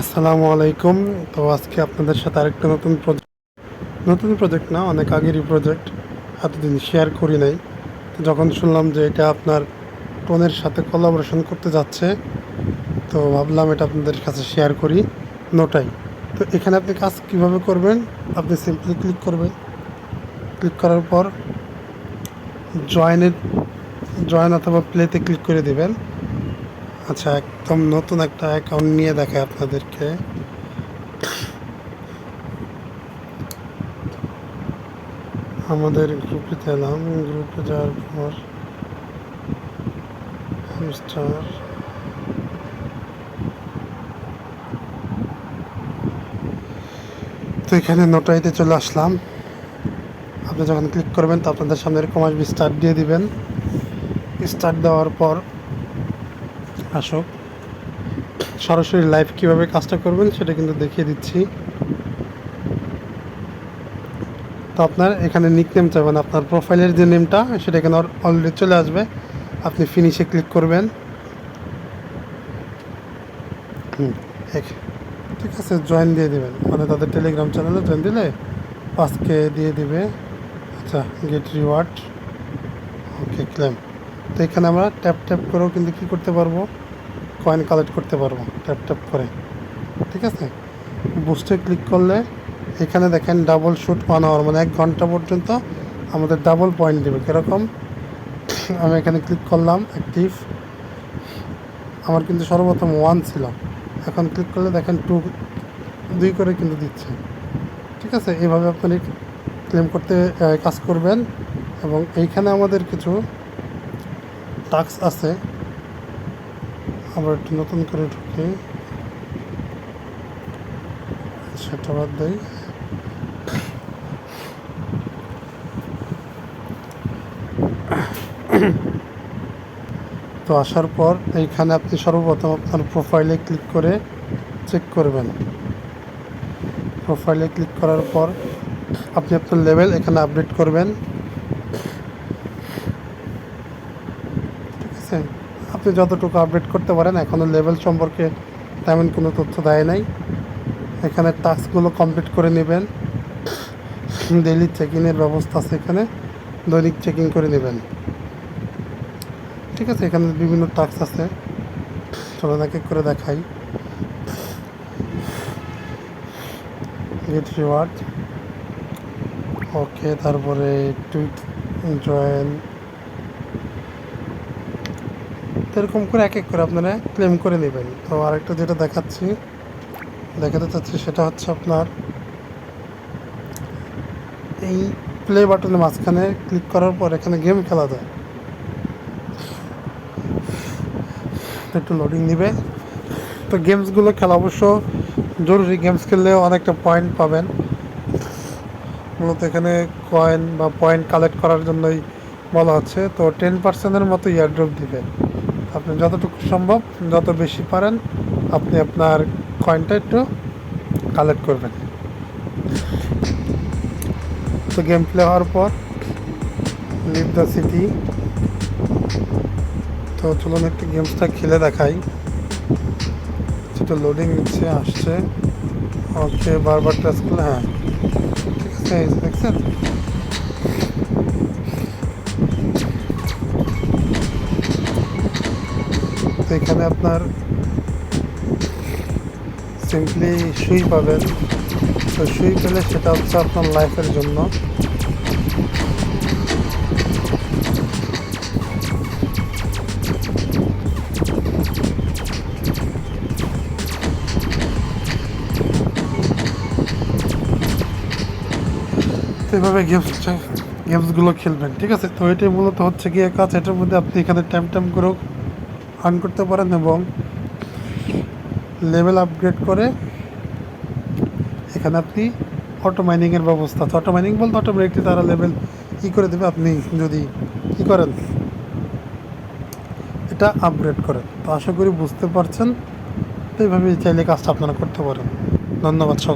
আসসালামু আলাইকুম। তো আজকে আপনাদের সাথে আরেকটা নতুন প্রজেক্ট নতুন প্রজেক্ট না, অনেক আগেরই প্রজেক্ট এতদিন শেয়ার করি নাই। তো যখন শুনলাম যে এটা আপনার টোনের সাথে কোলাবোরেশন করতে যাচ্ছে, তো ভাবলাম এটা আপনাদের কাছে শেয়ার করি নোটাই। তো এখানে আপনি কাজ কীভাবে করবেন? আপনি সিম্পলি ক্লিক করবেন। ক্লিক করার পর জয়েনের জয়েন অথবা প্লেতে ক্লিক করে দিবেন। আচ্ছা একদম নতুন একটা অ্যাকাউন্ট নিয়ে দেখে আপনাদেরকে। আমাদের গ্রুপে এলাম গ্রুপে যাওয়ার পর স্টার তো এখানে নোটাইতে চলে আসলাম। আপনি যখন ক্লিক করবেন, তো আপনাদের সামনে এরকম আসবে স্টার্ট দিয়ে দিবেন। স্টার্ট দেওয়ার পর আসুক সরাসরি লাইভ কীভাবে কাজটা করবেন সেটা কিন্তু দেখিয়ে দিচ্ছি। তো আপনার এখানে নিক নেম চাইবেন, আপনার প্রোফাইলের যে নেমটা সেটা এখানে অলরেডি চলে আসবে। আপনি ফিনিশে ক্লিক করবেন। হুম ঠিক আছে জয়েন দিয়ে দেবেন। মানে তাদের টেলিগ্রাম চ্যানেলে জয়েন দিলে পাঁচকে দিয়ে দিবে। আচ্ছা গেট রিওয়ার্ড ওকে ক্লেম তো এখানে আমরা ট্যাপ ট্যাপ করেও কিন্তু কী করতে পারব? কয়েন কালেক্ট করতে পারব ট্যাপ ট্যাপ করে। ঠিক আছে? বুস্টে ক্লিক করলে এখানে দেখেন ডাবল শুট ওয়ান আওয়ার মানে এক ঘণ্টা পর্যন্ত আমাদের ডাবল পয়েন্ট দেবে। কীরকম? আমি এখানে ক্লিক করলাম অ্যাক্টিভ আমার কিন্তু সর্বপ্রথম ওয়ান ছিল। এখন ক্লিক করলে দেখেন টু দুই করে কিন্তু দিচ্ছে। ঠিক আছে? এইভাবে আপনি ক্লেম করতে কাজ করবেন। এবং এইখানে আমাদের কিছু টাস্ক আছে। আবার একটু নতুন করে ঢুকে সেটা বাদ দেই। তো আসার পর এইখানে আপনি সর্বপ্রথম আপনার প্রোফাইলে ক্লিক করে চেক করবেন। প্রোফাইলে ক্লিক করার পর আপনি আপনার লেভেল এখানে আপডেট করবেন। ঠিক আছে? আপনি যতটুকু আপডেট করতে পারেন এখনও লেভেল সম্পর্কে তেমন কোনো তথ্য দেয় নাই। এখানে টাস্কগুলো কমপ্লিট করে নেবেন। ডেইলি চেকিংয়ের ব্যবস্থা আছে এখানে। দৈনিক চেকিং করে নেবেন। ঠিক আছে, এখানে বিভিন্ন টাস্ক আছে। চলো এক এক করে দেখাই। গেট রিওয়ার্ড ওকে তারপরে টুইট জয়েন এরকম করে এক এক করে আপনারা ক্লেম করে নেবেন। তো আরেকটা যেটা দেখাচ্ছি, দেখাতে চাচ্ছি সেটা হচ্ছে আপনার এই প্লে বাটনের মাঝখানে ক্লিক করার পর এখানে গেম খেলা যায়। একটু লোডিং নিবে। তো গেমসগুলো খেলা অবশ্য জরুরি গেমস খেললেও অনেকটা পয়েন্ট পাবেন। মূলত এখানে কয়েন বা পয়েন্ট কালেক্ট করার জন্যই বলা হচ্ছে। তো টেন পার্সেন্টের মতো ইয়ারড্রপ দিবে। আপনি যতটুকু সম্ভব, যত বেশি পারেন, আপনি আপনার কয়েনটা একটু কালেক্ট করবেন। তো গেম প্লে হওয়ার পর লিভ দ্য সিটি তো চলুন একটু গেমসটা খেলে দেখাই। সেটা লোডিং নিচ্ছে, আসছে। ওকে বারবার টাচ করলে হ্যাঁ। ঠিক আছে দেখছেন? এখানে আপনার সিম্পলি সুই পাবেন। তো সুই পেলে সেটা হচ্ছে আপনার লাইফের জন্য। এভাবে গেমস গেমসগুলো খেলবেন, ঠিক আছে? তো এটাই মূলত হচ্ছে গিয়ে কাজ। এটার মধ্যে আপনি এখানে টাইম টাইম করেও আর্ন করতে পারেন এবং লেভেল আপগ্রেড করে এখানে আপনি অটো মাইনিংয়ের ব্যবস্থা আছে। অটো মাইনিং বলতে অটোমেটিকলি তারা লেভেল ই করে দেবে, আপনি যদি কী করেন, এটা আপগ্রেড করেন। তো আশা করি বুঝতে পারছেন। তো এইভাবে চাইলে কাজটা আপনারা করতে পারেন। ধন্যবাদ সব